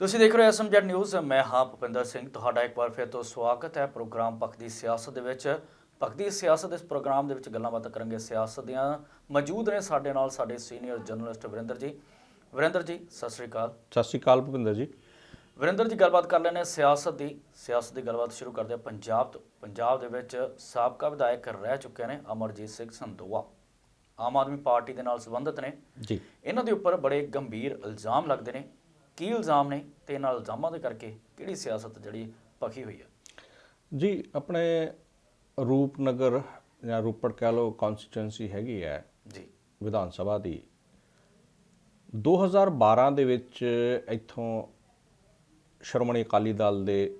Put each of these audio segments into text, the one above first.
ਤੁਸੀਂ ਦੇਖ ਰਹੇ ਹੋ ਐਸਐਮਜੈਡ ਨਿਊਜ਼ ਮੈਂ ਹਾਂ ਭੁਪਿੰਦਰ ਸਿੰਘ। ਤੁਹਾਡਾ ਇੱਕ ਵਾਰ ਫਿਰ ਤੋਂ ਸਵਾਗਤ ਹੈ ਪ੍ਰੋਗਰਾਮ ਪੱਖ ਦੀ ਸਿਆਸਤ ਦੇ ਵਿੱਚ। ਪੱਖ ਦੀ ਸਿਆਸਤ ਇਸ ਪ੍ਰੋਗਰਾਮ ਦੇ ਵਿੱਚ ਗੱਲਾਂ ਬਾਤਾਂ ਕਰਾਂਗੇ ਸਿਆਸਤ ਦੀਆਂ। ਮੌਜੂਦ ਨੇ ਸਾਡੇ ਨਾਲ ਸਾਡੇ ਸੀਨੀਅਰ ਜਰਨਲਿਸਟ ਵਰਿੰਦਰ ਜੀ। ਵਰਿੰਦਰ ਜੀ ਸਤਿ ਸ੍ਰੀ ਅਕਾਲ। ਸਤਿ ਸ਼੍ਰੀ ਅਕਾਲ ਭੁਪਿੰਦਰ ਜੀ। ਵਰਿੰਦਰ ਜੀ ਗੱਲਬਾਤ ਕਰ ਲੈਣੇ ਸਿਆਸਤ ਦੀ। ਸਿਆਸਤ ਦੀ ਗੱਲਬਾਤ ਸ਼ੁਰੂ ਕਰਦੇ ਹਾਂ ਪੰਜਾਬ ਤੋਂ। ਪੰਜਾਬ ਦੇ ਵਿੱਚ ਸਾਬਕਾ ਵਿਧਾਇਕ ਰਹਿ ਚੁੱਕੇ ਨੇ ਅਮਰਜੀਤ ਸਿੰਘ ਸੰਦੋਆ ਆਮ ਆਦਮੀ ਪਾਰਟੀ ਦੇ ਨਾਲ ਸੰਬੰਧਿਤ ਨੇ। ਜੀ। ਇਹਨਾਂ ਦੇ ਉੱਪਰ ਬੜੇ ਗੰਭੀਰ ਇਲਜ਼ਾਮ ਲੱਗਦੇ ਨੇ। ਕੀ ਇਲਜ਼ਾਮ ਨੇ ਤੇ ਇਹਨਾਂ ਇਲਜ਼ਾਮਾਂ ਦੇ ਕਰਕੇ ਕਿਹੜੀ ਸਿਆਸਤ ਜਿਹੜੀ ਪੱਕੀ ਹੋਈ ਹੈ ਜੀ ਆਪਣੇ ਰੂਪਨਗਰ ਜਾਂ ਰੂਪੜ ਕਹਿ ਲਓ ਕਨਸਟੀਟੁਐਂਸੀ ਹੈਗੀ ਹੈ ਜੀ। ਵਿਧਾਨ ਸਭਾ ਦੀ। 2012 ਦੇ ਵਿੱਚ ਇੱਥੋਂ ਸ਼੍ਰੋਮਣੀ ਅਕਾਲੀ ਦਲ ਦੇ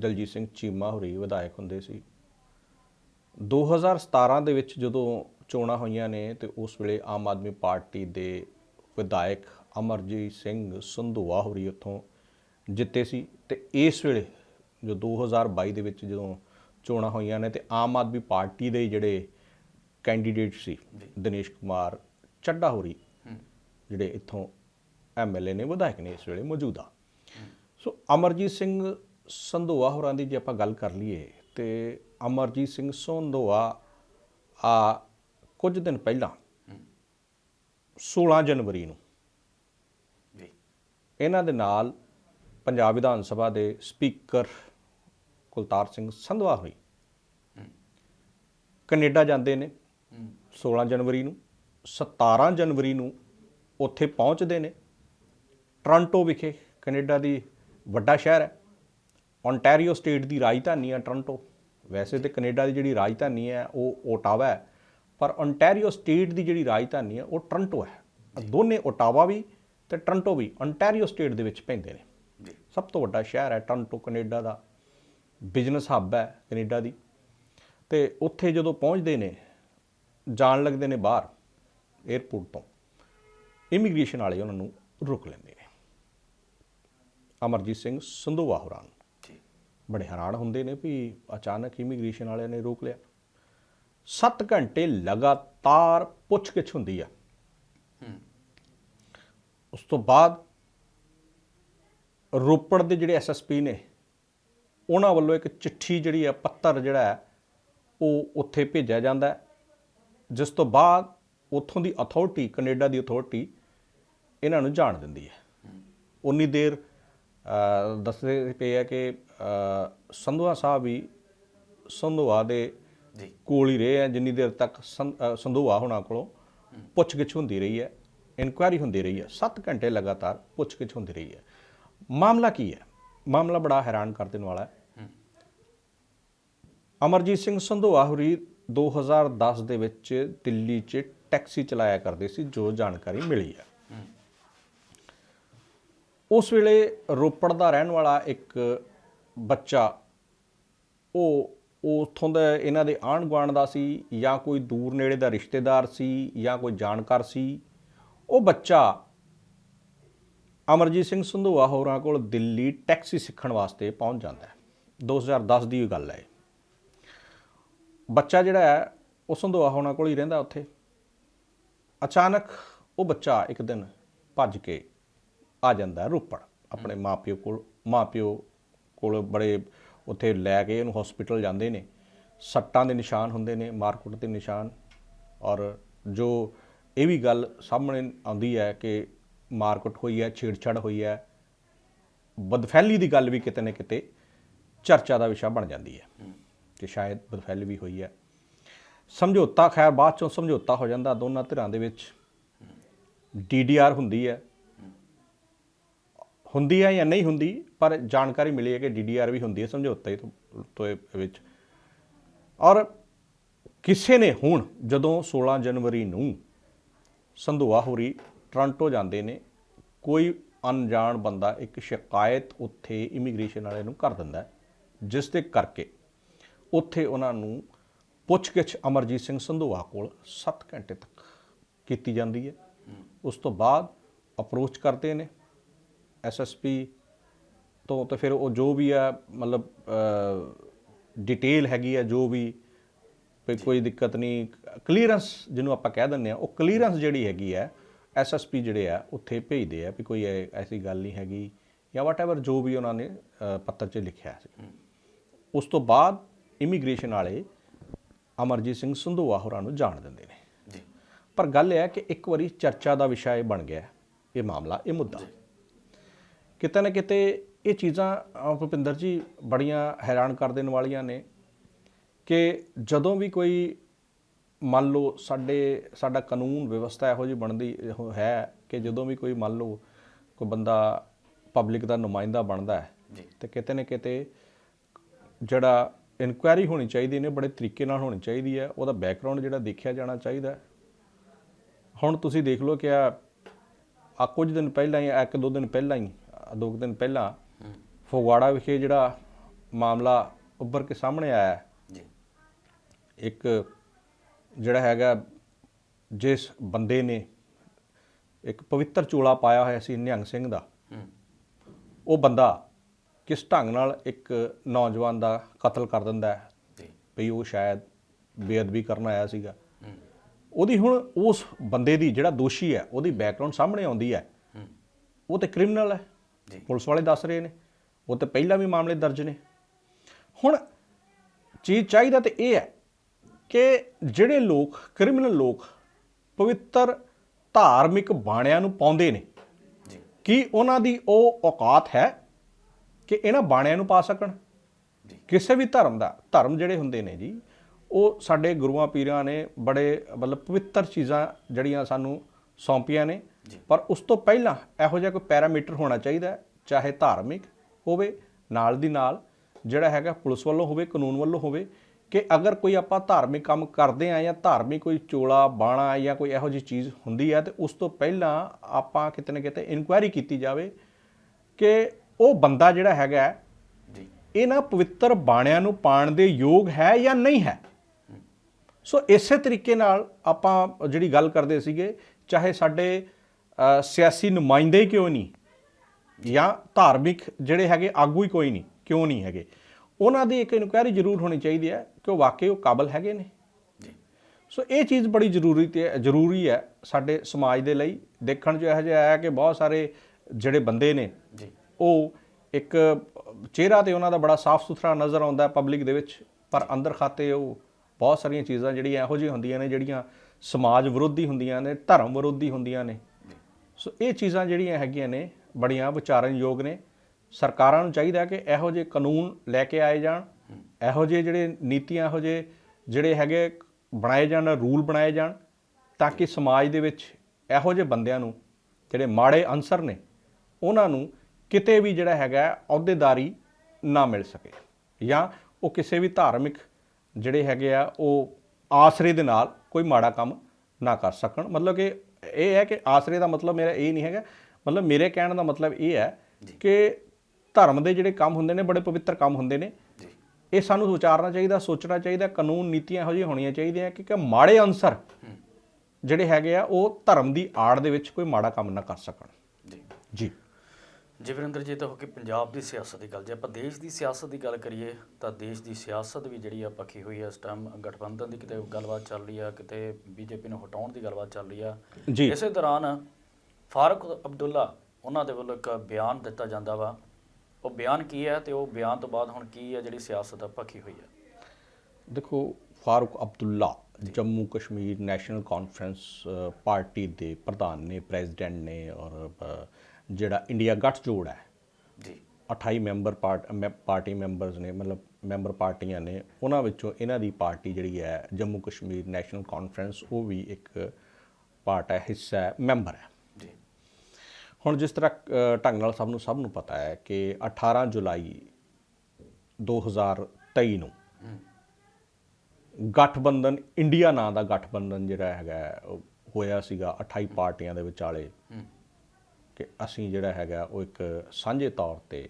ਦਲਜੀਤ ਸਿੰਘ ਚੀਮਾ ਹੋਰੀ ਵਿਧਾਇਕ ਹੁੰਦੇ ਸੀ। 2017 ਦੇ ਵਿੱਚ ਜਦੋਂ ਚੋਣਾਂ ਹੋਈਆਂ ਨੇ ਤੇ ਉਸ ਵੇਲੇ ਆਮ ਆਦਮੀ ਪਾਰਟੀ ਦੇ ਵਿਧਾਇਕ ਅਮਰਜੀਤ ਸਿੰਘ ਸੰਧੂਆ ਹੋਰੀ ਉੱਥੋਂ ਜਿੱਤੇ ਸੀ ਤੇ ਇਸ ਵੇਲੇ ਜੋ 2022 ਦੇ ਵਿੱਚ ਜਦੋਂ ਚੋਣਾਂ ਹੋਈਆਂ ਨੇ ਤੇ ਆਮ ਆਦਮੀ ਪਾਰਟੀ ਦੇ ਜਿਹੜੇ ਕੈਂਡੀਡੇਟ ਸੀ ਦਿਨੇਸ਼ ਕੁਮਾਰ ਚੱਡਾ ਹੋਰੀ ਜਿਹੜੇ ਇੱਥੋਂ ਐਮਐਲਏ ਨੇ ਵਿਧਾਇਕ ਨੇ ਇਸ ਵੇਲੇ ਮੌਜੂਦਾ ਸੋ ਅਮਰਜੀਤ ਸਿੰਘ ਸੰਧੋਆ ਹੋਰਾਂ ਦੀ ਜੇ ਆਪਾਂ ਗੱਲ ਕਰ ਲਈਏ ਤੇ ਅਮਰਜੀਤ ਸਿੰਘ ਸੰਧੋਆ ਆ ਕੁਝ ਦਿਨ ਪਹਿਲਾਂ 16 ਜਨਵਰੀ ਨੂੰ ਇਹਨਾਂ ਦੇ ਨਾਲ ਪੰਜਾਬ ਵਿਧਾਨ ਸਭਾ ਦੇ ਸਪੀਕਰ ਕੁਲਤਾਰ ਸਿੰਘ ਸੰਧਵਾ ਹੋਈ। ਕੈਨੇਡਾ ਜਾਂਦੇ ਨੇ। 16 ਜਨਵਰੀ ਨੂੰ 17 ਜਨਵਰੀ ਨੂੰ ਉੱਥੇ ਪਹੁੰਚਦੇ ਨੇ। ਟੋਰਾਂਟੋ ਵਿਖੇ ਕੈਨੇਡਾ ਦੀ ਵੱਡਾ ਸ਼ਹਿਰ ਹੈ। ਓਨਟਾਰੀਓ ਸਟੇਟ ਦੀ ਰਾਜਧਾਨੀ ਹੈ ਟੋਰਾਂਟੋ। ਵੈਸੇ ਤੇ ਕੈਨੇਡਾ ਦੀ ਜਿਹੜੀ ਰਾਜਧਾਨੀ ਹੈ ਉਹ ਓਟਾਵਾ ਹੈ। ਪਰ ਓਨਟਾਰੀਓ ਸਟੇਟ ਦੀ ਜਿਹੜੀ ਰਾਜਧਾਨੀ ਹੈ ਉਹ ਟੋਰਾਂਟੋ ਹੈ। ਦੋਨੇ ਓਟਾਵਾ ਵੀ ਤੇ ਟੋਰਾਂਟੋ ਵੀ ਓਨਟਾਰੀਓ ਸਟੇਟ ਦੇ ਵਿੱਚ ਪੈਂਦੇ ਨੇ। ਜੀ। ਸਭ ਤੋਂ ਵੱਡਾ ਸ਼ਹਿਰ ਹੈ ਟੋਰਾਂਟੋ ਕੈਨੇਡਾ ਦਾ। ਬਿਜ਼ਨਸ ਹੱਬ ਹੈ ਕੈਨੇਡਾ ਦੀ। ਤੇ ਉੱਥੇ ਜਦੋਂ ਪਹੁੰਚਦੇ ਨੇ ਜਾਣ ਲੱਗਦੇ ਨੇ ਬਾਹਰ 에ਅਰਪੋਰਟ ਤੋਂ ਇਮੀਗ੍ਰੇਸ਼ਨ ਵਾਲੇ ਉਹਨਾਂ ਨੂੰ ਰੋਕ ਲੈਂਦੇ ਨੇ। ਅਮਰਜੀਤ ਸਿੰਘ ਸੰਧੂਆ ਹੋਰਾਂ ਬੜੇ ਹੈਰਾਨ ਹੁੰਦੇ ਨੇ ਵੀ ਅਚਾਨਕ ਇਮੀਗ੍ਰੇਸ਼ਨ ਵਾਲਿਆਂ ਨੇ ਰੋਕ ਲਿਆ। 7 ਘੰਟੇ ਲਗਾਤਾਰ ਪੁੱਛਗਿੱਛ ਹੁੰਦੀ ਆ। ਉਸ ਤੋਂ ਬਾਅਦ ਰੋਪੜ ਦੇ ਜਿਹੜੇ ਐਸਐਸਪੀ ਨੇ ਉਹਨਾਂ ਵੱਲੋਂ ਇੱਕ ਚਿੱਠੀ ਜਿਹੜੀ ਹੈ ਪੱਤਰ ਜਿਹੜਾ ਹੈ ਉਹ ਉੱਥੇ ਭੇਜਿਆ ਜਾਂਦਾ ਜਿਸ ਤੋਂ ਬਾਅਦ ਉੱਥੋਂ ਦੀ ਅਥਾਰਟੀ ਕੈਨੇਡਾ ਦੀ ਅਥਾਰਟੀ ਇਹਨਾਂ ਨੂੰ ਜਾਣ ਦਿੰਦੀ ਹੈ। ਉਨੀ ਦੇਰ ਦੱਸਦੇ ਪਏ ਆ ਕਿ ਸੰਧਵਾ ਸਾਹਿਬ ਵੀ ਸੰਧਵਾ ਦੇ ਜੀ। ਕੋਲ ਹੀ ਰਹੇ ਆ। ਜਿੰਨੀ ਦੇਰ ਤੱਕ ਸੰ- ਅ, ਸੰਧੂਆ ਹੋਣਾ ਕੋਲੋਂ ਪੁੱਛਗਿੱਛ ਹੁੰਦੀ ਰਹੀ ਹੈ। ਇਨਕੁਆਇਰੀ ਹੁੰਦੀ ਰਹੀ ਹੈ 7 ਘੰਟੇ ਲਗਾਤਾਰ ਪੁੱਛਗਿੱਛ ਹੁੰਦੀ ਰਹੀ ਹੈ। ਮਾਮਲਾ ਕੀ ਹੈ? ਮਾਮਲਾ ਬੜਾ ਹੈਰਾਨ ਕਰ ਦੇਣ ਵਾਲਾ ਹੈ। ਅਮਰਜੀਤ ਸਿੰਘ ਸੰਧੂਆ ਹੋਰੀ 2010 ਦੇ ਵਿੱਚ ਦਿੱਲੀ 'ਚ ਟੈਕਸੀ ਚਲਾਇਆ ਕਰਦੇ ਸੀ ਜੋ ਜਾਣਕਾਰੀ ਮਿਲੀ ਹੈ। ਉਸ ਵੇਲੇ ਰੋਪੜ ਦਾ ਰਹਿਣ ਵਾਲਾ ਇੱਕ ਬੱਚਾ ਉਹ ਉਹ ਉੱਥੋਂ ਦਾ ਇਹਨਾਂ ਦੇ ਆਂਢ ਗੁਆਂਢ ਦਾ ਸੀ ਜਾਂ ਕੋਈ ਦੂਰ ਨੇੜੇ ਦਾ ਰਿਸ਼ਤੇਦਾਰ ਸੀ ਜਾਂ ਕੋਈ ਜਾਣਕਾਰ ਸੀ। ਉਹ ਬੱਚਾ ਅਮਰਜੀਤ ਸਿੰਘ ਸੰਧੂਆ ਹੋਰਾਂ ਕੋਲ ਦਿੱਲੀ ਟੈਕਸੀ ਸਿੱਖਣ ਵਾਸਤੇ ਪਹੁੰਚ ਜਾਂਦਾ ਹੈ। 2010 ਦੀ ਗੱਲ ਹੈ ਬੱਚਾ ਜਿਹੜਾ ਹੈ ਉਹ ਸੰਧੂਆ ਹੋਰਾਂ ਕੋਲ ਹੀ ਰਹਿੰਦਾ ਉੱਥੇ। ਅਚਾਨਕ ਉਹ ਬੱਚਾ ਇੱਕ ਦਿਨ ਭੱਜ ਕੇ ਆ ਜਾਂਦਾ ਰੋਪੜ। ਆਪਣੇ ਮਾਪਿਓ ਕੋਲ ਮਾਪਿਓ ਕੋਲ ਬੜੇ ਉੱਥੇ ਲੈ ਕੇ ਇਹਨੂੰ ਹਸਪੀਟਲ ਜਾਂਦੇ ਨੇ। ਸੱਟਾਂ ਦੇ ਨਿਸ਼ਾਨ ਹੁੰਦੇ ਨੇ ਮਾਰਕੁੱਟ ਦੇ ਨਿਸ਼ਾਨ। ਔਰ ਜੋ ਇਹ ਵੀ ਗੱਲ ਸਾਹਮਣੇ ਆਉਂਦੀ ਹੈ ਕਿ ਮਾਰਕੁੱਟ ਹੋਈ ਹੈ, ਛੇੜਛਾੜ ਹੋਈ ਹੈ। ਬਦਫੈਲੀ ਦੀ ਗੱਲ ਵੀ ਕਿਤੇ ਨਾ ਕਿਤੇ ਚਰਚਾ ਦਾ ਵਿਸ਼ਾ ਬਣ ਜਾਂਦੀ ਹੈ ਕਿ ਸ਼ਾਇਦ ਬਦਫੈਲੀ ਵੀ ਹੋਈ ਹੈ। ਸਮਝੌਤਾ, ਖੈਰ ਬਾਅਦ ਚੋਂ ਸਮਝੌਤਾ ਹੋ ਜਾਂਦਾ, ਦੋਨਾਂ ਧਿਰਾਂ ਦੇ ਵਿੱਚ। ਡੀਡੀਆਰ ਹੁੰਦੀ ਹੈ। ਹੁੰਦੀ ਹੈ ਜਾਂ ਨਹੀਂ ਹੁੰਦੀ, ਪਰ ਜਾਣਕਾਰੀ ਮਿਲੀ ਹੈ ਕਿ ਡੀਡੀਆਰ ਵੀ ਹੁੰਦੀ ਹੈ ਸਮਝੌਤੇ ਤੋਂ ਵਿੱਚ। ਔਰ ਕਿਸੇ ਨੇ ਹੁਣ ਜਦੋਂ 16 ਜਨਵਰੀ ਨੂੰ ਸੰਧੂਆ ਹੋਰੀ ਟੋਰਾਂਟੋ ਜਾਂਦੇ ਨੇ ਕੋਈ ਅਣਜਾਣ ਬੰਦਾ ਇੱਕ ਸ਼ਿਕਾਇਤ ਉੱਥੇ ਇਮੀਗ੍ਰੇਸ਼ਨ ਵਾਲੇ ਨੂੰ ਕਰ ਦਿੰਦਾ ਹੈ, ਜਿਸ ਦੇ ਕਰਕੇ ਉੱਥੇ ਉਹਨਾਂ ਨੂੰ ਪੁੱਛਗਿੱਛ ਅਮਰਜੀਤ ਸਿੰਘ ਸੰਧੂਆ ਕੋਲ 7 ਘੰਟੇ ਤੱਕ ਕੀਤੀ ਜਾਂਦੀ ਹੈ। ਉਸ ਤੋਂ ਬਾਅਦ ਅਪਰੋਚ ਕਰਦੇ ਨੇ ਐਸਐਸਪੀ ਤੋਂ ਤੇ ਫਿਰ ਉਹ ਜੋ ਵੀ ਆ ਮਤਲਬ ਡਿਟੇਲ ਹੈਗੀ ਆ ਜੋ ਵੀ ਕੋਈ ਦਿੱਕਤ ਨਹੀਂ ਕਲੀਅਰੈਂਸ ਜਿਹਨੂੰ ਆਪਾਂ ਕਹਿ ਦਿੰਦੇ ਆ ਉਹ ਕਲੀਅਰੈਂਸ ਜਿਹੜੀ ਹੈਗੀ ਆ ਐਸਐਸਪੀ ਜਿਹੜੇ ਆ ਉੱਥੇ ਭੇਜਦੇ ਆ ਵੀ ਕੋਈ ਐਸੀ ਗੱਲ ਨਹੀਂ ਹੈਗੀ ਜਾਂ ਵਾਟਐਵਰ ਜੋ ਵੀ ਉਹਨਾਂ ਨੇ ਪੱਤਰ 'ਚ ਲਿਖਿਆ ਸੀ। ਉਸ ਤੋਂ ਬਾਅਦ ਇਮੀਗ੍ਰੇਸ਼ਨ ਵਾਲੇ ਅਮਰਜੀਤ ਸਿੰਘ ਸੰਧੂਆ ਹੋਰਾਂ ਨੂੰ ਜਾਣ ਦਿੰਦੇ ਨੇ। ਜੀ। ਪਰ ਗੱਲ ਇਹ ਹੈ ਕਿ ਇੱਕ ਵਾਰੀ ਚਰਚਾ ਦਾ ਵਿਸ਼ਾ ਇਹ ਬਣ ਗਿਆ ਹੈ, ਇਹ ਮਾਮਲਾ ਇਹ ਮੁੱਦਾ। ਕਿਤੇ ਨਾ ਕਿਤੇ ਇਹ ਚੀਜ਼ਾਂ ਭੁਪਿੰਦਰ ਜੀ ਬੜੀਆਂ ਹੈਰਾਨ ਕਰ ਦੇਣ ਵਾਲੀਆਂ ਨੇ ਕਿ ਜਦੋਂ ਵੀ ਕੋਈ ਮੰਨ ਲਓ ਸਾਡੇ ਸਾਡਾ ਕਾਨੂੰਨ ਵਿਵਸਥਾ ਇਹੋ ਜਿਹੀ ਬਣਦੀ ਹੈ ਕਿ ਜਦੋਂ ਵੀ ਕੋਈ ਮੰਨ ਲਓ ਕੋਈ ਬੰਦਾ ਪਬਲਿਕ ਦਾ ਨੁਮਾਇੰਦਾ ਬਣਦਾ ਹੈ ਤੇ ਕਿਤੇ ਨਾ ਕਿਤੇ ਜਿਹੜਾ ਇਨਕੁਆਇਰੀ ਹੋਣੀ ਚਾਹੀਦੀ ਨੇ ਬੜੇ ਤਰੀਕੇ ਨਾਲ ਹੋਣੀ ਚਾਹੀਦੀ ਹੈ ਉਹਦਾ ਬੈਕਗ੍ਰਾਉਂਡ ਜਿਹੜਾ ਦੇਖਿਆ ਜਾਣਾ ਚਾਹੀਦਾ। ਹੁਣ ਤੁਸੀਂ ਦੇਖ ਲਓ ਕਿ ਆ ਆ ਕੁਝ ਦਿਨ ਪਹਿਲਾਂ ਹੀ ਇੱਕ ਦੋ ਦਿਨ ਪਹਿਲਾਂ ਹੀ ਦੋ ਕੁ ਦਿਨ ਪਹਿਲਾਂ ਫਗਵਾੜਾ ਵਿਖੇ ਜਿਹੜਾ ਮਾਮਲਾ ਉੱਭਰ ਕੇ ਸਾਹਮਣੇ ਆਇਆ ਜੀ। ਇੱਕ ਜਿਹੜਾ ਹੈਗਾ ਜਿਸ ਬੰਦੇ ਨੇ ਇੱਕ ਪਵਿੱਤਰ ਚੋਲਾ ਪਾਇਆ ਹੋਇਆ ਸੀ ਨਿਹੰਗ ਸਿੰਘ ਦਾ ਉਹ ਬੰਦਾ ਕਿਸ ਢੰਗ ਨਾਲ ਇੱਕ ਨੌਜਵਾਨ ਦਾ ਕਤਲ ਕਰ ਦਿੰਦਾ ਹੈ? ਵੀ ਉਹ ਸ਼ਾਇਦ ਬੇਅਦਬੀ ਕਰਨ ਆਇਆ ਸੀਗਾ। ਉਹਦੀ ਹੁਣ ਉਸ ਬੰਦੇ ਦੀ ਜਿਹੜਾ ਦੋਸ਼ੀ ਹੈ ਉਹਦੀ ਬੈਕਗ੍ਰਾਉਂਡ ਸਾਹਮਣੇ ਆਉਂਦੀ ਹੈ। ਹੂੰ। ਉਹ ਤੇ ਕ੍ਰਿਮੀਨਲ ਹੈ। ਜੀ। ਪੁਲਿਸ ਵਾਲੇ ਦੱਸ ਰਹੇ ਨੇ। ਉਹ ਤੇ ਪਹਿਲਾਂ ਵੀ ਮਾਮਲੇ ਦਰਜ ਨੇ। ਹੁਣ ਚੀਜ਼ ਚਾਹੀਦਾ ਤੇ ਇਹ ਹੈ ਕਿ ਜਿਹੜੇ ਲੋਕ ਕ੍ਰਿਮੀਨਲ ਲੋਕ ਪਵਿੱਤਰ ਧਾਰਮਿਕ ਬਾਣਿਆਂ ਨੂੰ ਪਾਉਂਦੇ ਨੇ ਜੀ। ਕੀ ਉਹਨਾਂ ਦੀ ਉਹ ਔਕਾਤ ਹੈ ਕਿ ਇਹਨਾਂ ਬਾਣਿਆਂ ਨੂੰ ਪਾ ਸਕਣ? ਜੀ। ਕਿਸੇ ਵੀ ਧਰਮ ਦਾ ਧਰਮ ਜਿਹੜੇ ਹੁੰਦੇ ਨੇ ਜੀ ਉਹ ਸਾਡੇ ਗੁਰੂਆਂ ਪੀਰਾਂ ਨੇ ਬੜੇ ਮਤਲਬ ਪਵਿੱਤਰ ਚੀਜ਼ਾਂ ਜਿਹੜੀਆਂ ਸਾਨੂੰ ਸੌਂਪੀਆਂ ਨੇ ਪਰ ਉਸ ਤੋਂ ਪਹਿਲਾਂ ਇਹੋ ਜਿਹਾ ਕੋਈ ਪੈਰਾਮੀਟਰ ਹੋਣਾ ਚਾਹੀਦਾ ਚਾਹੇ ਧਾਰਮਿਕ ਹੋਵੇ ਨਾਲ ਦੀ ਨਾਲ ਜਿਹੜਾ ਹੈਗਾ ਪੁਲਿਸ ਵੱਲੋਂ ਹੋਵੇ ਕਾਨੂੰਨ ਵੱਲੋਂ ਹੋਵੇ ਕਿ ਅਗਰ ਕੋਈ ਆਪਾਂ ਧਾਰਮਿਕ ਕੰਮ ਕਰਦੇ ਆ ਜਾਂ ਧਾਰਮਿਕ ਕੋਈ ਚੋਲਾ ਬਾਣਾ ਜਾਂ ਕੋਈ ਇਹੋ ਜਿਹੀ ਚੀਜ਼ ਹੁੰਦੀ ਹੈ ਤੇ ਉਸ ਤੋਂ ਪਹਿਲਾਂ ਆਪਾਂ ਕਿਤੇ ਨਾ ਕਿਤੇ ਇਨਕੁਆਇਰੀ ਕੀਤੀ ਜਾਵੇ ਕਿ ਉਹ ਬੰਦਾ ਜਿਹੜਾ ਹੈਗਾ ਜੀ। ਇਹਨਾਂ ਪਵਿੱਤਰ ਬਾਣਿਆਂ ਨੂੰ ਪਾਣ ਦੇ ਯੋਗ ਹੈ ਜਾਂ ਨਹੀਂ ਹੈ? ਸੋ ਇਸੇ ਤਰੀਕੇ ਨਾਲ ਆਪਾਂ ਜਿਹੜੀ ਗੱਲ ਕਰਦੇ ਸੀਗੇ ਚਾਹੇ ਸਾਡੇ ਸਿਆਸੀ ਨੁਮਾਇੰਦੇ ਕਿਉਂ ਨਹੀਂ ਜਾਂ ਧਾਰਮਿਕ ਜਿਹੜੇ ਹੈਗੇ ਆਗੂ ਹੀ ਕੋਈ ਨਹੀਂ ਕਿਉਂ ਨਹੀਂ ਹੈਗੇ। ਉਹਨਾਂ ਦੀ ਇੱਕ ਇਨਕੁਆਇਰੀ ਜ਼ਰੂਰ ਹੋਣੀ ਚਾਹੀਦੀ ਹੈ ਕਿ ਉਹ ਵਾਕਈ ਉਹ ਕਾਬਲ ਹੈਗੇ ਨੇ। ਜੀ। ਸੋ ਇਹ ਚੀਜ਼ ਬੜੀ ਜ਼ਰੂਰੀ ਤੇ ਜ਼ਰੂਰੀ ਹੈ ਸਾਡੇ ਸਮਾਜ ਦੇ ਲਈ। ਦੇਖਣ 'ਚ ਇਹੋ ਜਿਹਾ ਆਇਆ ਕਿ ਬਹੁਤ ਸਾਰੇ ਜਿਹੜੇ ਬੰਦੇ ਨੇ ਜੀ। ਉਹ ਇੱਕ ਚਿਹਰਾ ਤੇ ਉਹਨਾਂ ਦਾ ਬੜਾ ਸਾਫ਼ ਸੁਥਰਾ ਨਜ਼ਰ ਆਉਂਦਾ ਹੈ ਪਬਲਿਕ ਦੇ ਵਿੱਚ ਪਰ ਅੰਦਰ ਖਾਤੇ ਉਹ ਬਹੁਤ ਸਾਰੀਆਂ ਚੀਜ਼ਾਂ ਜਿਹੜੀਆਂ ਇਹੋ ਜਿਹੀਆਂ ਹੁੰਦੀਆਂ ਨੇ ਜਿਹੜੀਆਂ ਸਮਾਜ ਵਿਰੋਧੀ ਹੁੰਦੀਆਂ ਨੇ ਧਰਮ ਵਿਰੋਧੀ ਹੁੰਦੀਆਂ ਨੇ। ਸੋ ਇਹ ਚੀਜ਼ਾਂ ਜਿਹੜੀਆਂ ਹੈਗੀਆਂ ਨੇ ਬੜੀਆਂ ਵਿਚਾਰਨਯੋਗ ਨੇ। ਸਰਕਾਰਾਂ ਨੂੰ ਚਾਹੀਦਾ ਕਿ ਇਹੋ ਜਿਹੇ ਕਾਨੂੰਨ ਲੈ ਕੇ ਆਏ ਜਾਣ ਇਹੋ ਜਿਹੇ ਜਿਹੜੇ ਨੀਤੀਆਂ ਇਹੋ ਜਿਹੇ ਜਿਹੜੇ ਹੈਗੇ ਬਣਾਏ ਜਾਣ ਰੂਲ ਬਣਾਏ ਜਾਣ ਤਾਂ ਕਿ ਸਮਾਜ ਦੇ ਵਿੱਚ ਇਹੋ ਜਿਹੇ ਬੰਦਿਆਂ ਨੂੰ ਜਿਹੜੇ ਮਾੜੇ ਅਨਸਰ ਨੇ ਉਹਨਾਂ ਨੂੰ ਕਿਤੇ ਵੀ ਜਿਹੜਾ ਹੈਗਾ ਅਹੁਦੇਦਾਰੀ ਨਾ ਮਿਲ ਸਕੇ ਜਾਂ ਉਹ ਕਿਸੇ ਵੀ ਧਾਰਮਿਕ ਜਿਹੜੇ ਹੈਗੇ ਆ ਉਹ ਆਸਰੇ ਦੇ ਨਾਲ ਕੋਈ ਮਾੜਾ ਕੰਮ ਨਾ ਕਰ ਸਕਣ। ਮਤਲਬ ਕਿ ਇਹ ਹੈ ਕਿ ਆਸਰੇ ਦਾ ਮਤਲਬ ਮੇਰਾ ਇਹ ਨਹੀਂ ਹੈਗਾ। ਮਤਲਬ ਮੇਰੇ ਕਹਿਣ ਦਾ ਮਤਲਬ ਇਹ ਹੈ ਕਿ ਧਰਮ ਦੇ ਜਿਹੜੇ ਕੰਮ ਹੁੰਦੇ ਨੇ ਬੜੇ ਪਵਿੱਤਰ ਕੰਮ ਹੁੰਦੇ ਨੇ। ਜੀ। ਇਹ ਸਾਨੂੰ ਵਿਚਾਰਨਾ ਚਾਹੀਦਾ ਸੋਚਣਾ ਚਾਹੀਦਾ ਕਾਨੂੰਨ ਨੀਤੀਆਂ ਇਹੋ ਜਿਹੀਆਂ ਹੋਣੀਆਂ ਚਾਹੀਦੀਆਂ ਕਿ ਕਿ ਮਾੜੇ ਅਨਸਰ ਜਿਹੜੇ ਹੈਗੇ ਆ ਉਹ ਧਰਮ ਦੀ ਆੜ ਦੇ ਵਿੱਚ ਕੋਈ ਮਾੜਾ ਕੰਮ ਨਾ ਕਰ ਸਕਣ। ਜੀ। ਜੀ। ਜੀ ਵਰਿੰਦਰ ਜੀ ਤਾਂ ਹੋ ਕਿ ਪੰਜਾਬ ਦੀ ਸਿਆਸਤ ਦੀ ਗੱਲ ਜੇ ਆਪਾਂ ਦੇਸ਼ ਦੀ ਸਿਆਸਤ ਦੀ ਗੱਲ ਕਰੀਏ ਤਾਂ ਦੇਸ਼ ਦੀ ਸਿਆਸਤ ਵੀ ਜਿਹੜੀ ਆ ਪੱਕੀ ਹੋਈ ਹੈ ਇਸ ਟਾਈਮ ਗਠਬੰਧਨ ਦੀ ਕਿਤੇ ਗੱਲਬਾਤ ਚੱਲ ਰਹੀ ਆ ਕਿਤੇ ਬੀਜੇਪੀ ਨੂੰ ਹਟਾਉਣ ਦੀ ਗੱਲਬਾਤ ਚੱਲ ਰਹੀ ਆ। ਜੀ। ਇਸੇ ਦੌਰਾਨ ਫਾਰੂਕ ਅਬਦੁੱਲਾ ਉਹਨਾਂ ਦੇ ਵੱਲੋਂ ਇੱਕ ਬਿਆਨ ਦਿੱਤਾ ਜਾਂਦਾ ਵਾ ਉਹ ਬਿਆਨ ਕੀ ਹੈ ਤੇ ਉਹ ਬਿਆਨ ਤੋਂ ਬਾਅਦ ਹੁਣ ਕੀ ਹੈ ਜਿਹੜੀ ਸਿਆਸਤ ਆ ਪੱਕੀ ਹੋਈ ਹੈ? ਦੇਖੋ Farooq Abdullah Jammu Kashmir National Conference party ਦੇ ਪ੍ਰਧਾਨ ਨੇ ਪ੍ਰੈਜ਼ੀਡੈਂਟ ਨੇ ਔਰ ਜਿਹੜਾ ਇੰਡੀਆ ਗੱਠਜੋੜ ਹੈ। ਜੀ। 28 ਮੈਂਬਰ ਪਾਰਟ ਮੈ- ਪਾਰਟੀ ਮੈਂਬਰਸ ਨੇ ਮਤਲਬ ਮੈਂਬਰ ਪਾਰਟੀਆਂ ਨੇ ਉਹਨਾਂ ਵਿੱਚੋਂ ਇਹਨਾਂ ਦੀ ਪਾਰਟੀ ਜਿਹੜੀ ਹੈ ਜੰਮੂ ਕਸ਼ਮੀਰ ਨੈਸ਼ਨਲ ਕਾਨਫਰੰਸ ਉਹ ਵੀ ਇੱਕ ਪਾਰਟ ਹੈ ਹਿੱਸਾ ਹੈ ਮੈਂਬਰ ਹੈ। ਹੁਣ ਜਿਸ ਤਰ੍ਹਾਂ ਢੰਗ ਨਾਲ ਸਭ ਨੂੰ ਸਭ ਨੂੰ ਪਤਾ ਹੈ ਕਿ 18 ਜੁਲਾਈ 2023 ਨੂੰ ਗਠਬੰਧਨ ਇੰਡੀਆ ਨਾਂ ਦਾ ਗਠਬੰਧਨ ਜਿਹੜਾ ਹੈਗਾ ਹੋਇਆ ਸੀਗਾ 28 ਪਾਰਟੀਆਂ ਦੇ ਵਿਚਾਲੇ। ਕਿ ਅਸੀਂ ਜਿਹੜਾ ਹੈਗਾ ਉਹ ਇੱਕ ਸਾਂਝੇ ਤੌਰ ਤੇ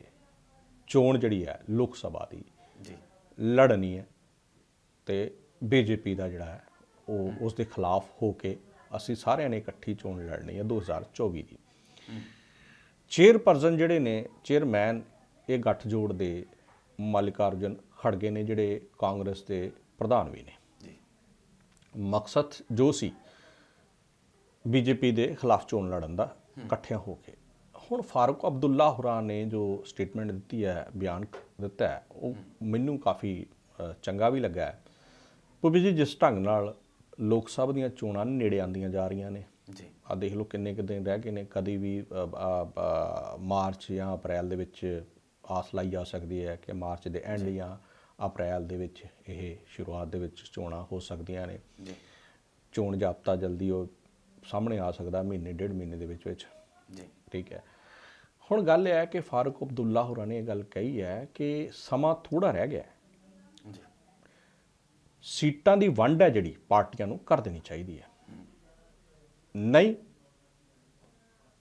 ਚੋਣ ਜਿਹੜੀ ਹੈ ਲੋਕ ਸਭਾ ਦੀ ਜੀ। ਲੜਨੀ ਹੈ ਤੇ ਬੀਜੇਪੀ ਦਾ ਜਿਹੜਾ ਹੈ ਉਹ ਉਸ ਦੇ ਖਿਲਾਫ ਹੋ ਕੇ ਅਸੀਂ ਸਾਰਿਆਂ ਨੇ ਇਕੱਠੀ ਚੋਣ ਲੜਨੀ ਹੈ 2024 ਦੀ। ਚੇਅਰਪਰਸਨ ਜਿਹੜੇ ਨੇ ਚੇਅਰਮੈਨ ਇਹ ਗੱਠਜੋੜ ਦੇ ਮਲਿਕਾਰਜੁਨ ਖੜਗੇ ਨੇ ਜਿਹੜੇ ਕਾਂਗਰਸ ਦੇ ਪ੍ਰਧਾਨ ਵੀ ਨੇ। ਜੀ। ਮਕਸਦ ਜੋ ਸੀ ਬੀਜੇਪੀ ਦੇ ਖਿਲਾਫ ਚੋਣ ਲੜਨ ਦਾ ਇਕੱਠਿਆਂ ਹੋ ਕੇ। ਹੁਣ ਫਾਰੂਕ ਅਬਦੁੱਲਾ ਹੁਰਾਂ ਨੇ ਜੋ ਸਟੇਟਮੈਂਟ ਦਿੱਤੀ ਹੈ ਬਿਆਨ ਦਿੱਤਾ ਹੈ ਉਹ ਮੈਨੂੰ ਕਾਫੀ ਚੰਗਾ ਵੀ ਲੱਗਾ ਹੈ। ਭੁਪੀ ਜੀ ਜਿਸ ਢੰਗ ਨਾਲ ਲੋਕ ਸਭਾ ਦੀਆਂ ਚੋਣਾਂ ਨੇੜੇ ਆਉਂਦੀਆਂ ਜਾ ਰਹੀਆਂ ਨੇ ਜੀ। ਆ ਦੇਖ ਲਓ ਕਿੰਨੇ ਕੁ ਦਿਨ ਰਹਿ ਗਏ ਨੇ ਕਦੀ ਵੀ ਮਾਰਚ ਜਾਂ ਅਪ੍ਰੈਲ ਦੇ ਵਿੱਚ ਆਸ ਲਾਈ ਜਾ ਸਕਦੀ ਹੈ ਕਿ ਮਾਰਚ ਦੇ ਐਂਡ ਜਾਂ। ਅਪ੍ਰੈਲ ਦੇ ਵਿੱਚ ਇਹ ਸ਼ੁਰੂਆਤ ਦੇ ਵਿੱਚ ਚੋਣਾਂ ਹੋ ਸਕਦੀਆਂ ਨੇ। ਜੀ। ਚੋਣ ਜਾਬਤਾ ਜਲਦੀ ਉਹ ਸਾਹਮਣੇ ਆ ਸਕਦਾ ਮਹੀਨੇ ਡੇਢ ਮਹੀਨੇ ਦੇ ਵਿੱਚ ਵਿੱਚ। ਜੀ। ਠੀਕ ਹੈ। ਹੁਣ ਗੱਲ ਇਹ ਹੈ ਕਿ ਫਾਰੂਕ ਅਬਦੁੱਲਾ ਹੋਰਾਂ ਨੇ ਇਹ ਗੱਲ ਕਹੀ ਹੈ ਕਿ ਸਮਾਂ ਥੋੜਾ ਰਹਿ ਗਿਆ ਹੈ। ਜੀ। ਸੀਟਾਂ ਦੀ ਵੰਡ ਹੈ ਜਿਹੜੀ ਪਾਰਟੀਆਂ ਨੂੰ ਕਰ ਦੇਣੀ ਚਾਹੀਦੀ ਹੈ। ਨਹੀਂ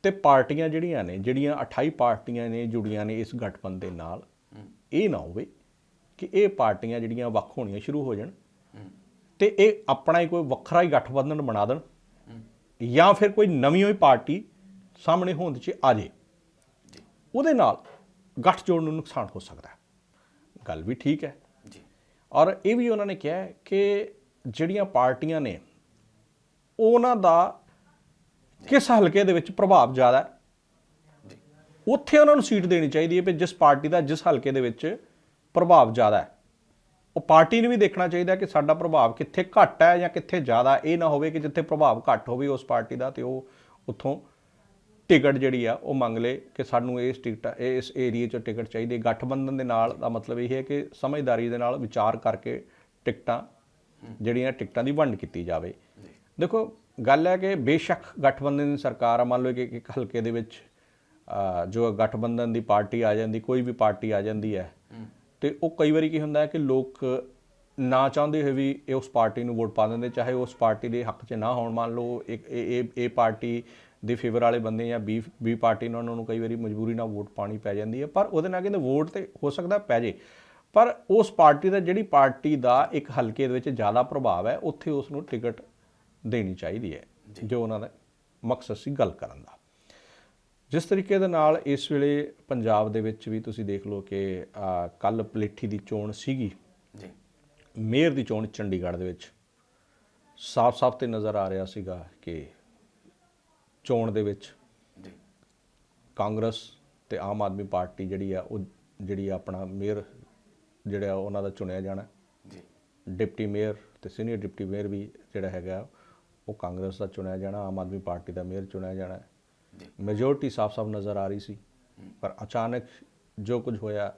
ਤੇ ਪਾਰਟੀਆਂ ਜਿਹੜੀਆਂ ਨੇ ਜਿਹੜੀਆਂ 28 ਪਾਰਟੀਆਂ ਨੇ ਜੁੜੀਆਂ ਨੇ ਇਸ ਗਠਬੰਧਨ ਦੇ ਨਾਲ ਇਹ ਨਾ ਹੋਵੇ ਕਿ ਇਹ ਪਾਰਟੀਆਂ ਜਿਹੜੀਆਂ ਵੱਖ ਹੋਣੀਆਂ ਸ਼ੁਰੂ ਹੋ ਜਾਣ ਤੇ ਇਹ ਆਪਣਾ ਹੀ ਕੋਈ ਵੱਖਰਾ ਹੀ ਗਠਬੰਧਨ ਬਣਾ ਦੇਣ ਜਾਂ ਫਿਰ ਕੋਈ ਨਵੀਂ ਹੋਈ ਪਾਰਟੀ ਸਾਹਮਣੇ ਹੋਣ ਚ ਆ ਜੇ। ਉਹਦੇ ਨਾਲ ਗੱਠ ਜੋੜ ਨੂੰ ਨੁਕਸਾਨ ਹੋ ਸਕਦਾ ਹੈ। ਗੱਲ ਵੀ ਠੀਕ ਹੈ। ਜੀ। ਔਰ ਇਹ ਵੀ ਉਹਨਾਂ ਨੇ ਕਿਹਾ ਕਿ ਜਿਹੜੀਆਂ ਪਾਰਟੀਆਂ ਨੇ ਉਹਨਾਂ ਦਾ ਕਿਸ ਹਲਕੇ ਦੇ ਵਿੱਚ ਪ੍ਰਭਾਵ ਜ਼ਿਆਦਾ ਹੈ? ਉੱਥੇ ਉਹਨਾਂ ਨੂੰ ਸੀਟ ਦੇਣੀ ਚਾਹੀਦੀ ਹੈ ਕਿ ਜਿਸ ਪਾਰਟੀ ਦਾ ਜਿਸ ਹਲਕੇ ਦੇ ਵਿੱਚ ਪ੍ਰਭਾਵ ਜ਼ਿਆਦਾ ਹੈ। ਉਹ ਪਾਰਟੀ ਨੂੰ ਵੀ ਦੇਖਣਾ ਚਾਹੀਦਾ ਕਿ ਸਾਡਾ ਪ੍ਰਭਾਵ ਕਿੱਥੇ ਘੱਟ ਹੈ ਜਾਂ ਕਿੱਥੇ ਜ਼ਿਆਦਾ ਇਹ ਨਾ ਹੋਵੇ ਕਿ ਜਿੱਥੇ ਪ੍ਰਭਾਵ ਘੱਟ ਹੋਵੇ ਉਸ ਪਾਰਟੀ ਦਾ ਤੇ ਉਹ ਉੱਥੋਂ ਟਿਕਟ ਜਿਹੜੀ ਆ ਉਹ ਮੰਗ ਲੇ ਕਿ ਸਾਨੂੰ ਇਸ ਟਿਕਟ ਇਸ ਏਰੀਏ 'ਚ ਟਿਕਟ ਚਾਹੀਦੀ ਹੈ। ਗਠਬੰਧਨ ਦੇ ਨਾਲ ਦਾ ਮਤਲਬ ਇਹ ਹੈ ਕਿ ਸਮਝਦਾਰੀ ਦੇ ਨਾਲ ਵਿਚਾਰ ਕਰਕੇ ਟਿਕਟਾਂ ਜਿਹੜੀਆਂ ਟਿਕਟਾਂ ਦੀ ਵੰਡ ਕੀਤੀ ਜਾਵੇ। ਦੇਖੋ ਗੱਲ ਹੈ ਕਿ ਬੇਸ਼ੱਕ ਗਠਬੰਧਨ ਦੀ ਸਰਕਾਰ ਆ ਮੰਨ ਲਓ ਕਿ ਇੱਕ ਹਲਕੇ ਦੇ ਵਿੱਚ ਜੋ ਗਠਬੰਧਨ ਦੀ ਪਾਰਟੀ ਆ ਜਾਂਦੀ ਕੋਈ ਵੀ ਪਾਰਟੀ ਆ ਜਾਂਦੀ ਹੈ ਤੇ ਉਹ ਕਈ ਵਾਰੀ ਕੀ ਹੁੰਦਾ ਹੈ ਕਿ ਲੋਕ ਨਾ ਚਾਹੁੰਦੇ ਹੋਏ ਵੀ ਇਹ ਉਸ ਪਾਰਟੀ ਨੂੰ ਵੋਟ ਪਾ ਦਿੰਦੇ ਚਾਹੇ ਉਸ ਪਾਰਟੀ ਦੇ ਹੱਕ 'ਚ ਨਾ ਹੋਣ ਮੰਨ ਲਓ ਇੱਕ ਇਹ ਇਹ ਇਹ ਪਾਰਟੀ ਦੇ ਫੇਵਰ ਵਾਲੇ ਬੰਦੇ ਜਾਂ ਬੀ ਬੀ ਪਾਰਟੀ ਨੂੰ ਉਹਨਾਂ ਨੂੰ ਕਈ ਵਾਰੀ ਮਜਬੂਰੀ ਨਾਲ ਵੋਟ ਪਾਣੀ ਪੈ ਜਾਂਦੀ ਹੈ ਪਰ ਉਹਦੇ ਨਾਲ ਕਹਿੰਦੇ ਵੋਟ ਤੇ ਹੋ ਸਕਦਾ ਪੈ ਜੇ ਪਰ ਉਸ ਪਾਰਟੀ ਦਾ ਜਿਹੜੀ ਪਾਰਟੀ ਦਾ ਇੱਕ ਹਲਕੇ ਦੇ ਵਿੱਚ ਜ਼ਿਆਦਾ ਪ੍ਰਭਾਵ ਹੈ ਉੱਥੇ ਉਸ ਨੂੰ ਟਿਕਟ ਦੇਣੀ ਚਾਹੀਦੀ ਹੈ ਜੋ। ਉਹਨਾਂ ਦਾ ਮਕਸਦ ਸੀ ਗੱਲ ਕਰਨ ਦਾ। ਜਿਸ ਤਰੀਕੇ ਦੇ ਨਾਲ ਇਸ ਵੇਲੇ ਪੰਜਾਬ ਦੇ ਵਿੱਚ ਵੀ ਤੁਸੀਂ ਦੇਖ ਲਓ ਕਿ ਕੱਲ ਪਲੇਠੀ ਦੀ ਚੋਣ ਸੀਗੀ। ਜੀ। ਮੇਅਰ ਦੀ ਚੋਣ ਚੰਡੀਗੜ੍ਹ ਦੇ ਵਿੱਚ। ਸਾਫ਼-ਸਾਫ਼ ਤੇ ਨਜ਼ਰ ਆ ਰਿਹਾ ਸੀਗਾ ਕਿ ਚੋਣ ਦੇ ਵਿੱਚ ਜੀ। ਕਾਂਗਰਸ ਤੇ ਆਮ ਆਦਮੀ ਪਾਰਟੀ ਜਿਹੜੀ ਆ ਉਹ ਜਿਹੜੀ ਆਪਣਾ ਮੇਅਰ ਜਿਹੜਾ ਉਹਨਾਂ ਦਾ ਚੁਣਿਆ ਜਾਣਾ। ਜੀ। ਡਿਪਟੀ ਮੇਅਰ ਤੇ ਸੀਨੀਅਰ ਡਿਪਟੀ ਮੇਅਰ ਵੀ ਜਿਹੜਾ ਹੈਗਾ ਉਹ ਕਾਂਗਰਸ ਦਾ ਚੁਣਿਆ ਜਾਣਾ ਆਮ ਆਦਮੀ ਪਾਰਟੀ ਦਾ ਮੇਅਰ ਚੁਣਿਆ ਜਾਣਾ। ਮੈਜੋਰਟੀ ਸਾਫ਼-ਸਾਫ਼ ਨਜ਼ਰ ਆ ਰਹੀ ਸੀ। ਪਰ ਅਚਾਨਕ ਜੋ ਕੁਝ ਹੋਇਆ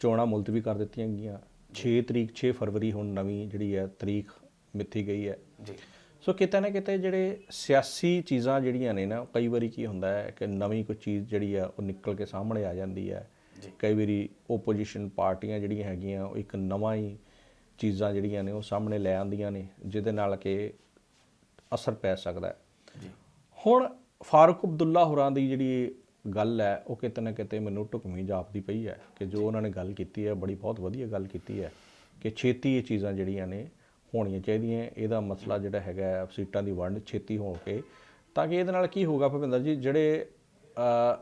ਚੋਣਾਂ ਮੁਲਤਵੀ ਕਰ ਦਿੱਤੀਆਂ ਗਈਆਂ। 6 ਤਰੀਕ 6 ਫਰਵਰੀ ਹੁਣ ਨਵੀਂ ਜਿਹੜੀ ਹੈ ਤਰੀਕ ਮਿੱਥੀ ਗਈ ਹੈ। ਜੀ। ਸੋ ਕਿਤੇ ਨਾ ਕਿਤੇ ਜਿਹੜੇ ਸਿਆਸੀ ਚੀਜ਼ਾਂ ਜਿਹੜੀਆਂ ਨੇ ਨਾ ਕਈ ਵਾਰੀ ਕੀ ਹੁੰਦਾ ਹੈ ਕਿ ਨਵੀਂ ਕੋਈ ਚੀਜ਼ ਜਿਹੜੀ ਆ ਉਹ ਨਿਕਲ ਕੇ ਸਾਹਮਣੇ ਆ ਜਾਂਦੀ ਹੈ। ਕਈ ਵਾਰੀ ਓਪੋਜੀਸ਼ਨ ਪਾਰਟੀਆਂ ਜਿਹੜੀਆਂ ਹੈਗੀਆਂ ਉਹ ਇੱਕ ਨਵਾਂ ਹੀ ਚੀਜ਼ਾਂ ਜਿਹੜੀਆਂ ਨੇ ਉਹ ਸਾਹਮਣੇ ਲੈ ਆਉਂਦੀਆਂ ਨੇ ਜਿਹਦੇ ਨਾਲ ਕਿ ਅਸਰ ਪੈ ਸਕਦਾ ਹੈ। ਹੁਣ ਫਾਰੂਕ ਅਬਦੁੱਲਾ ਹੁਰਾਂ ਦੀ ਜਿਹੜੀ ਗੱਲ ਹੈ ਉਹ ਕਿਤੇ ਨਾ ਕਿਤੇ ਮੈਨੂੰ ਢੁਕਵੀਂ ਜਾਪਦੀ ਪਈ ਹੈ ਕਿ ਜੋ ਉਹਨਾਂ ਨੇ ਗੱਲ ਕੀਤੀ ਹੈ ਬੜੀ ਬਹੁਤ ਵਧੀਆ ਗੱਲ ਕੀਤੀ ਹੈ ਕਿ ਛੇਤੀ ਇਹ ਚੀਜ਼ਾਂ ਜਿਹੜੀਆਂ ਨੇ ਹੋਣੀਆਂ ਚਾਹੀਦੀਆਂ। ਇਹਦਾ ਮਸਲਾ ਜਿਹੜਾ ਹੈਗਾ ਹੈ, ਸੀਟਾਂ ਦੀ ਵੰਡ ਛੇਤੀ ਹੋ ਕੇ ਤਾਂ ਕਿ ਇਹਦੇ ਨਾਲ ਕੀ ਹੋਊਗਾ ਭਵਿੰਦਰ ਜੀ ਜਿਹੜੇ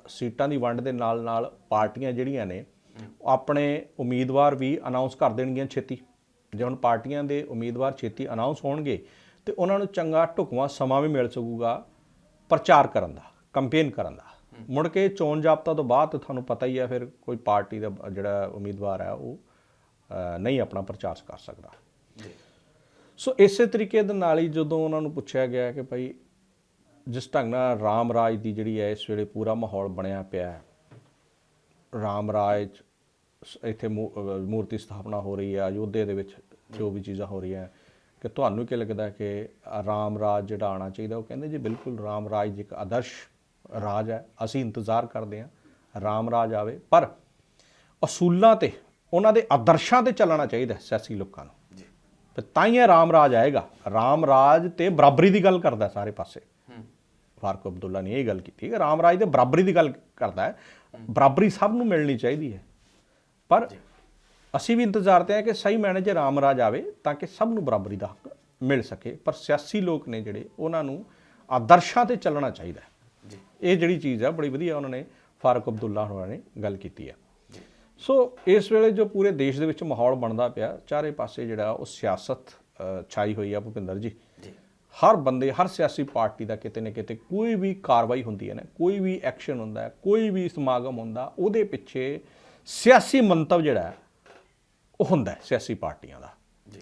ਸੀਟਾਂ ਦੀ ਵੰਡ ਦੇ ਨਾਲ ਨਾਲ ਪਾਰਟੀਆਂ ਜਿਹੜੀਆਂ ਨੇ ਆਪਣੇ ਉਮੀਦਵਾਰ ਵੀ ਅਨਾਉਂਸ ਕਰ ਦੇਣਗੀਆਂ ਛੇਤੀ। ਜੇ ਹੁਣ ਪਾਰਟੀਆਂ ਦੇ ਉਮੀਦਵਾਰ ਛੇਤੀ ਅਨਾਉਂਸ ਹੋਣਗੇ ਤੇ ਉਹਨਾਂ ਨੂੰ ਚੰਗਾ ਢੁਕਵਾਂ ਸਮਾਂ ਵੀ ਮਿਲ ਸਕੂਗਾ ਪ੍ਰਚਾਰ ਕਰਨ ਦਾ ਕੰਪੇਨ ਕਰਨ ਦਾ। ਮੁੜ ਕੇ ਚੋਣ ਜਾਬਤਾ ਤੋਂ ਬਾਅਦ ਤੁਹਾਨੂੰ ਪਤਾ ਹੀ ਹੈ ਫਿਰ ਕੋਈ ਪਾਰਟੀ ਦਾ ਜਿਹੜਾ ਉਮੀਦਵਾਰ ਹੈ ਉਹ ਨਹੀਂ ਆਪਣਾ ਪ੍ਰਚਾਰ ਕਰ ਸਕਦਾ। ਸੋ ਇਸੇ ਤਰੀਕੇ ਦੇ ਨਾਲ ਹੀ ਜਦੋਂ ਉਹਨਾਂ ਨੂੰ ਪੁੱਛਿਆ ਗਿਆ ਕਿ ਭਾਈ ਜਿਸ ਢੰਗ ਨਾਲ ਰਾਮ ਰਾਜ ਦੀ ਜਿਹੜੀ ਹੈ ਇਸ ਵੇਲੇ ਪੂਰਾ ਮਾਹੌਲ ਬਣਿਆ ਪਿਆ ਹੈ ਰਾਮ ਰਾਜ ਇੱਥੇ ਮੂਰਤੀ ਸਥਾਪਨਾ ਹੋ ਰਹੀ ਹੈ ਅਯੋਧਿਆ ਦੇ ਵਿੱਚ ਜੋ ਵੀ ਚੀਜ਼ਾਂ ਹੋ ਰਹੀਆਂ ਕਿ ਤੁਹਾਨੂੰ ਕੀ ਲੱਗਦਾ ਕਿ ਰਾਮ ਰਾਜ ਜਿਹੜਾ ਆਉਣਾ ਚਾਹੀਦਾ ਉਹ ਕਹਿੰਦੇ ਜੀ ਬਿਲਕੁਲ ਰਾਮ ਰਾਜ ਇੱਕ ਆਦਰਸ਼ ਰਾਜ ਹੈ ਅਸੀਂ ਇੰਤਜ਼ਾਰ ਕਰਦੇ ਹਾਂ ਰਾਮ ਰਾਜ ਆਵੇ ਪਰ ਅਸੂਲਾਂ ਤੇ ਉਹਨਾਂ ਦੇ ਆਦਰਸ਼ਾਂ ਤੇ ਚੱਲਣਾ ਚਾਹੀਦਾ ਸਿਆਸੀ ਲੋਕਾਂ ਨੂੰ। ਜੀ। ਤੇ ਤਾਂ ਹੀ ਇਹ ਰਾਮ ਰਾਜ ਆਏਗਾ। ਰਾਮ ਰਾਜ ਤੇ ਬਰਾਬਰੀ ਦੀ ਗੱਲ ਕਰਦਾ ਸਾਰੇ ਪਾਸੇ। ਫਾਰੂਕ ਅਬਦੁੱਲਾ ਨੇ ਇਹ ਗੱਲ ਕੀਤੀ ਕਿ ਰਾਮ ਰਾਜ ਤੇ ਬਰਾਬਰੀ ਦੀ ਗੱਲ ਕਰਦਾ ਹੈ। ਬਰਾਬਰੀ ਸਭ ਨੂੰ ਮਿਲਣੀ ਚਾਹੀਦੀ ਹੈ। ਪਰ ਅਸੀਂ ਵੀ ਇੰਤਜ਼ਾਰ ਤੇ ਹਾਂ ਕਿ ਸਹੀ ਮੈਨੇ 'ਚ ਰਾਮ ਰਾਜ ਆਵੇ ਤਾਂ ਕਿ ਸਭ ਨੂੰ ਬਰਾਬਰੀ ਦਾ ਹੱਕ ਮਿਲ ਸਕੇ। ਪਰ ਸਿਆਸੀ ਲੋਕ ਨੇ ਜਿਹੜੇ ਉਹਨਾਂ ਨੂੰ ਆਦਰਸ਼ਾਂ ਤੇ ਚੱਲਣਾ ਚਾਹੀਦਾ ਹੈ। ਜੀ। ਇਹ ਜਿਹੜੀ ਚੀਜ਼ ਆ ਬੜੀ ਵਧੀਆ ਉਹਨਾਂ ਨੇ ਫਾਰੂਕ ਅਬਦੁੱਲਾ ਹੋਰਾਂ ਨੇ ਗੱਲ ਕੀਤੀ ਜੀ। ਸੋ ਇਸ ਵੇਲੇ ਜੋ ਪੂਰੇ ਦੇਸ਼ ਦੇ ਵਿੱਚ ਮਾਹੌਲ ਬਣਦਾ ਪਿਆ ਚਾਰੇ ਪਾਸੇ ਜਿਹੜਾ ਉਹ ਸਿਆਸਤ ਛਾਈ ਹੋਈ ਆ ਭੁਪਿੰਦਰ ਜੀ। ਜੀ। ਹਰ ਬੰਦੇ ਹਰ ਸਿਆਸੀ ਪਾਰਟੀ ਦਾ ਕਿਤੇ ਨਾ ਕਿਤੇ ਕੋਈ ਵੀ ਕਾਰਵਾਈ ਹੁੰਦੀ ਹੈ ਨਾ ਕੋਈ ਵੀ ਐਕਸ਼ਨ ਹੁੰਦਾ ਹੈ ਕੋਈ ਵੀ ਸਮਾਗਮ ਹੁੰਦਾ ਉਹਦੇ ਪਿੱਛੇ ਸਿਆਸੀ ਮੰਤਵ ਜਿਹੜਾ ਹੈ, ਉਹ ਹੁੰਦਾ ਸਿਆਸੀ ਪਾਰਟੀਆਂ ਦਾ। ਜੀ।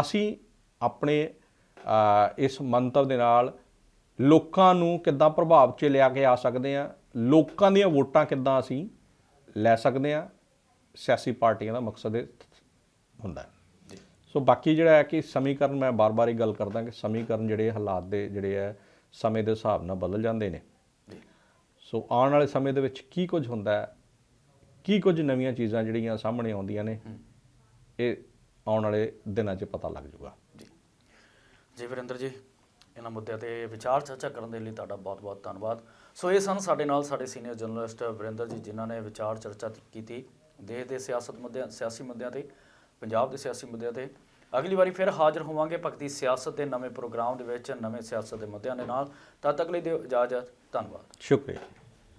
ਅਸੀਂ ਆਪਣੇ ਇਸ ਮੰਤਵ ਦੇ ਨਾਲ ਲੋਕਾਂ ਨੂੰ ਕਿੱਦਾਂ ਪ੍ਰਭਾਵ 'ਚ ਲਿਆ ਕੇ ਆ ਸਕਦੇ ਆ ਲੋਕਾਂ ਦੀਆਂ ਵੋਟਾਂ ਕਿੱਦਾਂ ਅਸੀਂ ਲੈ ਸਕਦੇ ਆ ਸਿਆਸੀ ਪਾਰਟੀਆਂ ਦਾ ਮਕਸਦ ਇਹ ਹੁੰਦਾ ਹੈ। ਜੀ। ਸੋ ਬਾਕੀ ਜਿਹੜਾ ਹੈ ਕਿ ਸਮੀਕਰਨ ਮੈਂ ਬਾਰ-ਬਾਰ ਹੀ ਗੱਲ ਕਰਦਾ ਕਿ ਸਮੀਕਰਨ ਜਿਹੜੇ ਹਾਲਾਤ ਦੇ ਜਿਹੜੇ ਹੈ ਸਮੇਂ ਦੇ ਹਿਸਾਬ ਨਾਲ ਬਦਲ ਜਾਂਦੇ ਨੇ। ਸੋ ਆਉਣ ਵਾਲੇ ਸਮੇਂ ਦੇ ਵਿੱਚ ਕੀ ਕੁਝ ਹੁੰਦਾ ਹੈ ਕੀ ਕੁਝ ਨਵੀਆਂ ਚੀਜ਼ਾਂ ਜਿਹੜੀਆਂ ਸਾਹਮਣੇ ਆਉਂਦੀਆਂ ਨੇ ਇਹ ਆਉਣ ਵਾਲੇ ਦਿਨਾਂ 'ਚ ਪਤਾ ਲੱਗ ਜਾਊਗਾ। ਜੀ। ਜੀ ਵਰਿੰਦਰ ਜੀ ਇਹਨਾਂ ਮੁੱਦਿਆਂ ਤੇ ਵਿਚਾਰ ਚਰਚਾ ਕਰਨ ਦੇ ਲਈ ਤੁਹਾਡਾ ਬਹੁਤ-ਬਹੁਤ ਧੰਨਵਾਦ। ਸੋ ਇਹ ਸਨ ਸਾਡੇ ਨਾਲ ਸਾਡੇ ਸੀਨੀਅਰ ਜਰਨਲਿਸਟ ਵਰਿੰਦਰ ਜੀ ਜਿਨ੍ਹਾਂ ਨੇ ਵਿਚਾਰ ਚਰਚਾ ਕੀਤੀ ਦੇਸ਼ ਦੇ ਸਿਆਸਤ ਮੁੱਦਿਆਂ ਸਿਆਸੀ ਮੁੱਦਿਆਂ ਤੇ ਪੰਜਾਬ ਦੇ ਸਿਆਸੀ ਮੁੱਦਿਆਂ ਤੇ। ਅਗਲੀ ਵਾਰੀ ਫਿਰ ਹਾਜ਼ਰ ਹੋਵਾਂਗੇ ਭਗਤੀ ਸਿਆਸਤ ਦੇ ਨਵੇਂ ਪ੍ਰੋਗਰਾਮ ਦੇ ਵਿੱਚ ਨਵੇਂ ਸਿਆਸਤ ਦੇ ਮੁੱਦਿਆਂ ਦੇ ਨਾਲ। ਤਦ ਤੱਕ ਲਈ ਦਿਓ ਇਜਾਜ਼ਤ ਧੰਨਵਾਦ। ਸ਼ੁਕਰੀਆ